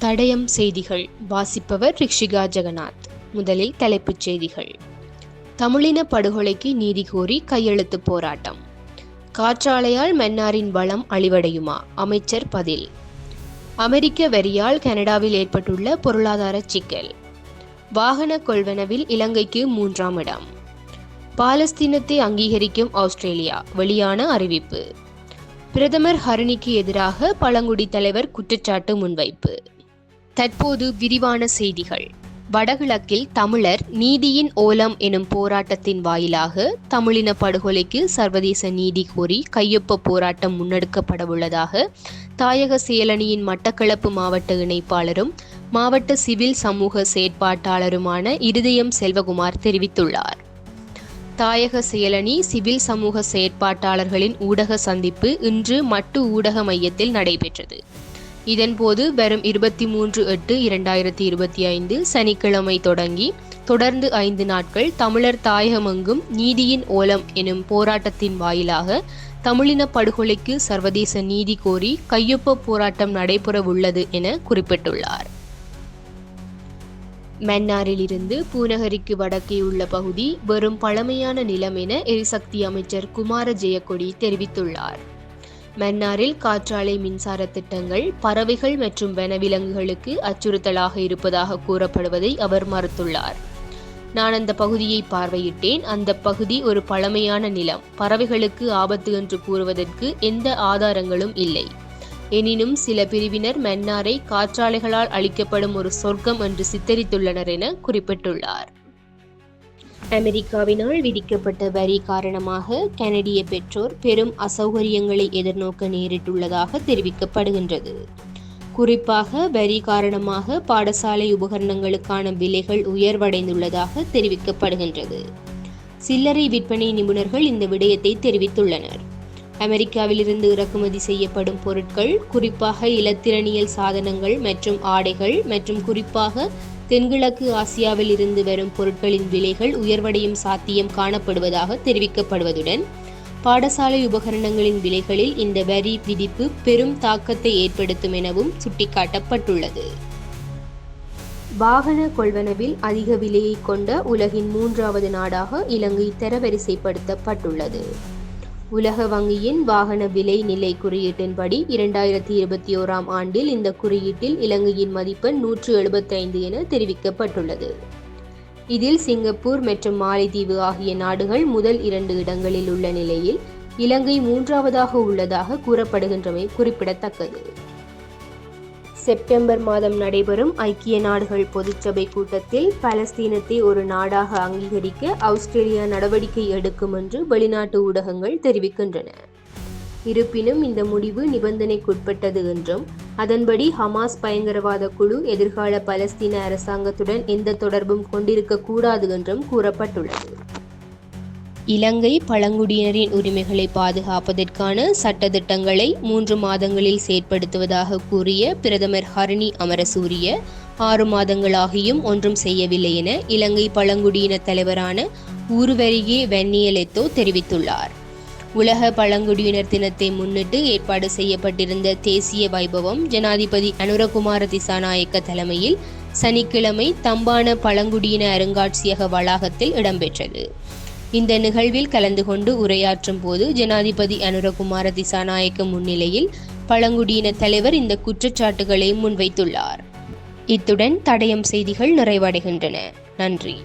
தடயம் செய்திகள். வாசிப்பவர் ரிஷிகா ஜெகநாத். முதலில் தலைப்புச் செய்திகள். தமிழின படுகொலைக்கு நீதி கோரி கையெழுத்து போராட்டம். காற்றாலையால் மன்னாரின் வளம் அழிவடையுமா? அமைச்சர் பதில். அமெரிக்க வெறியால் கனடாவில் ஏற்பட்டுள்ள பொருளாதார சிக்கல். வாகன கொள்வனவில் இலங்கைக்கு மூன்றாம் இடம். பாலஸ்தீனத்தை அங்கீகரிக்கும் ஆஸ்திரேலியா. வெளியான அறிவிப்பு. பிரதமர் ஹரிணிக்கு எதிராக பழங்குடி தலைவர் குற்றச்சாட்டு முன்வைப்பு. தற்போது விரிவான செய்திகள். வடகிழக்கில் தமிழர் நீதியின் ஓலம் எனும் போராட்டத்தின் வாயிலாக தமிழின படுகொலைக்கு சர்வதேச நீதி கோரி கையொப்ப போராட்டம் முன்னெடுக்கப்படவுள்ளதாக தாயக செயலணியின் மட்டக்களப்பு மாவட்ட இணைப்பாளரும் மாவட்ட சிவில் சமூக செயற்பாட்டாளருமான இருதயம் செல்வகுமார் தெரிவித்துள்ளார். தாயக செயலணி சிவில் சமூக செயற்பாட்டாளர்களின் ஊடக சந்திப்பு இன்று மட்டு ஊடக மையத்தில் நடைபெற்றது. இதன்போது வரும் இருபத்தி மூன்று எட்டு இரண்டாயிரத்தி இருபத்தி ஐந்து சனிக்கிழமை தொடங்கி தொடர்ந்து ஐந்து நாட்கள் தமிழர் தாயகமெங்கும் நீதியின் ஓலம் எனும் போராட்டத்தின் வாயிலாக தமிழின படுகொலைக்கு சர்வதேச நீதி கோரி கையொப்ப போராட்டம் நடைபெறவுள்ளது என குறிப்பிட்டுள்ளார். மன்னாரிலிருந்து பூநகரிக்கு வடக்கே உள்ள பகுதி வெறும் பழமையான நிலம் என எரிசக்தி அமைச்சர் குமார ஜெயக்கொடி தெரிவித்துள்ளார். மன்னாரில் காற்றாலை மின்சார திட்டங்கள் பறவைகள் மற்றும் வனவிலங்குகளுக்கு அச்சுறுத்தலாக இருப்பதாக கூறப்படுவதை அவர் மறுத்துள்ளார். நான் அந்த பகுதியை பார்வையிட்டேன். அந்த பகுதி ஒரு பழமையான நிலம். பறவைகளுக்கு ஆபத்து என்று கூறுவதற்கு எந்த ஆதாரங்களும் இல்லை. எனினும் சில பிரிவினர் மன்னாரை காற்றாலைகளால் அளிக்கப்படும் ஒரு சொர்க்கம் என்று சித்தரித்துள்ளனர் என குறிப்பிட்டுள்ளார். அமெரிக்காவினால் விதிக்கப்பட்ட வரி காரணமாக கனடிய பெற்றோர் பெரும் அசௌகரியங்களை எதிர்நோக்க நேரிட்டுள்ளதாக தெரிவிக்கப்படுகின்றது. குறிப்பாக வரி காரணமாக பாடசாலை உபகரணங்களுக்கான விலைகள் உயர்வடைந்துள்ளதாக தெரிவிக்கப்படுகின்றது. சில்லறை விற்பனை நிபுணர்கள் இந்த விடயத்தை தெரிவித்துள்ளனர். அமெரிக்காவிலிருந்து இறக்குமதி செய்யப்படும் பொருட்கள் குறிப்பாக இலத்திரனியல் சாதனங்கள் மற்றும் ஆடைகள் மற்றும் குறிப்பாக தென்கிழக்கு ஆசியாவில் இருந்து வரும் பொருட்களின் விலைகள் உயர்வடையும் சாத்தியம் காணப்படுவதாக தெரிவிக்கப்படுவதுடன் பாடசாலை உபகரணங்களின் விலைகளில் இந்த வரி விதிப்பு பெரும் தாக்கத்தை ஏற்படுத்தும் எனவும் சுட்டிக்காட்டப்பட்டுள்ளது. வாகன கொள்வனவில் அதிக விலையை கொண்ட உலகின் மூன்றாவது நாடாக இலங்கை தரவரிசைப்படுத்தப்பட்டுள்ளது. உலக வங்கியின் வாகன விலை நிலை குறியீட்டின்படி இரண்டாயிரத்தி இருபத்தி ஓராம் ஆண்டில் இந்த குறியீட்டில் இலங்கையின் மதிப்பெண் நூற்று எழுபத்தைந்து என தெரிவிக்கப்பட்டுள்ளது. இதில் சிங்கப்பூர் மற்றும் மாலைதீவு ஆகிய நாடுகள் முதல் இரண்டு இடங்களில் உள்ள நிலையில் இலங்கை மூன்றாவதாக உள்ளதாக கூறப்படுகின்றமை குறிப்பிடத்தக்கது. செப்டம்பர் மாதம் நடைபெறும் ஐக்கிய நாடுகள் பொதுச்சபை கூட்டத்தில் பலஸ்தீனத்தை ஒரு நாடாக அங்கீகரிக்க ஆஸ்திரேலியா நடவடிக்கை எடுக்கும் என்று வெளிநாட்டு ஊடகங்கள் தெரிவிக்கின்றன. இருப்பினும் இந்த முடிவு நிபந்தனைக்குட்பட்டது என்றும் அதன்படி ஹமாஸ் பயங்கரவாத குழு எதிர்கால பலஸ்தீன அரசாங்கத்துடன் எந்த தொடர்பும் கொண்டிருக்கக்கூடாது என்றும் கூறப்பட்டுள்ளது. இலங்கை பழங்குடியினரின் உரிமைகளை பாதுகாப்பதற்கான சட்டத்திட்டங்களை மூன்று மாதங்களில் செயற்படுத்துவதாக கூறிய பிரதமர் ஹரணி அமரசூரிய ஆறு மாதங்களாகியும் ஒன்றும் செய்யவில்லை என இலங்கை பழங்குடியின தலைவரான ஊருவரியே வென்னியலெத்தோ தெரிவித்துள்ளார். உலக பழங்குடியினர் தினத்தை முன்னிட்டு ஏற்பாடு செய்யப்பட்டிருந்த தேசிய வைபவம் ஜனாதிபதி அனுரகுமார திசாநாயக்க தலைமையில் சனிக்கிழமை தம்பான பழங்குடியின அருங்காட்சியக வளாகத்தில் இடம்பெற்றது. இந்த நிகழ்வில் கலந்து கொண்டு உரையாற்றும் போது ஜனாதிபதி அனுரகுமார திசாநாயக்க முன்னிலையில் பழங்குடியின தலைவர் இந்த குற்றச்சாட்டுகளை முன்வைத்துள்ளார். இத்துடன் தடயம் செய்திகள் நிறைவடைகின்றன. நன்றி.